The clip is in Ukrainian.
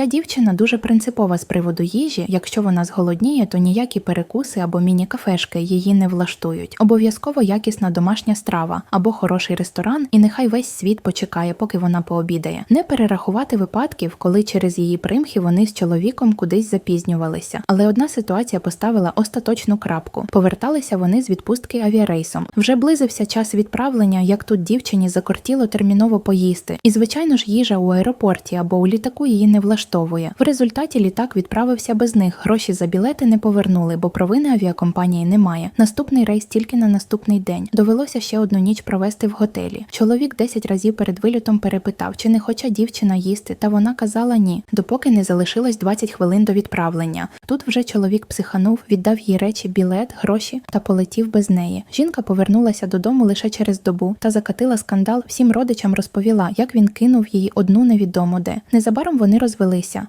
Ця дівчина дуже принципова з приводу їжі. Якщо вона зголодніє, то ніякі перекуси або міні-кафешки її не влаштують. Обов'язково якісна домашня страва або хороший ресторан, і нехай весь світ почекає, поки вона пообідає. Не перерахувати випадків, коли через її примхи вони з чоловіком кудись запізнювалися. Але одна ситуація поставила остаточну крапку. Поверталися вони з відпустки авіарейсом. Вже близився час відправлення, як тут дівчині закортіло терміново поїсти. І звичайно ж, їжа у аеропорті або у літаку її не влаштовує. В результаті літак відправився без них. Гроші за білети не повернули, бо провини авіакомпанії немає. Наступний рейс тільки на наступний день. Довелося ще одну ніч провести в готелі. Чоловік 10 разів перед вильотом перепитав, чи не хоче дівчина їсти, та вона казала ні, допоки не залишилось 20 хвилин до відправлення. Тут вже чоловік психанув, віддав їй речі, білет, гроші та полетів без неї. Жінка повернулася додому лише через добу та закатила скандал. Всім родичам розповіла, як він кинув її одну невідомо де. Незабаром вони розвелися.